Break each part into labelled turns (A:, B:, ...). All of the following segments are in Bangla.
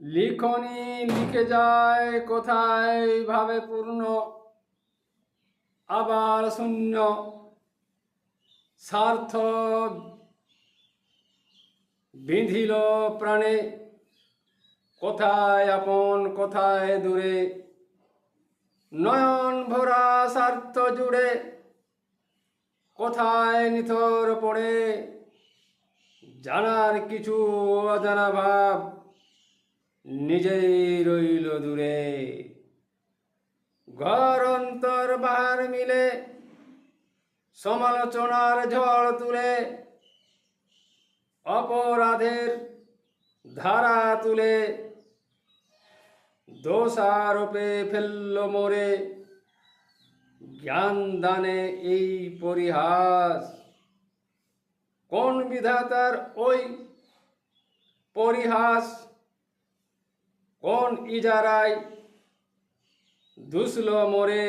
A: লিখনি লিখে যায় কোথায় ভাবে পূর্ণ, আবার শূন্য। স্বার্থ বিঁধিল প্রাণে, কোথায় আপন, কোথায় দূরে। নয়ন ভরা স্বার্থ জুড়ে, কোথায় নিথর পড়ে। জানার কিছু অজানা ভাব নিজেই রইল দূরে। ঘর অন্তর বাহার মিলে সমালোচনার ঝড় তুলে অপরাধের ধারা তুলে দোষারোপে ফেলল মোরে। জ্ঞান দানে এই পরিহাস, কোন বিধাতার ওই পরিহাস? কোন ইজারায় দুসল মোরে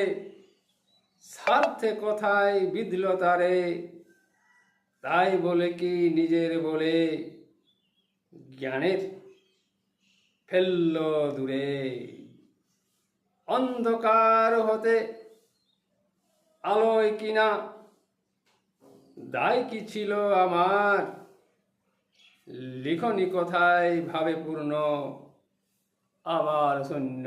A: স্বার্থে কথায় বিধল তারে, তাই বলে কি নিজের বলে জ্ঞানের ফেলল দূরে? অন্ধকার হতে আলোয় কিনা, দায় কি ছিল আমার? লিখনি কোথায় ভাবে পূর্ণ আবার শূন্য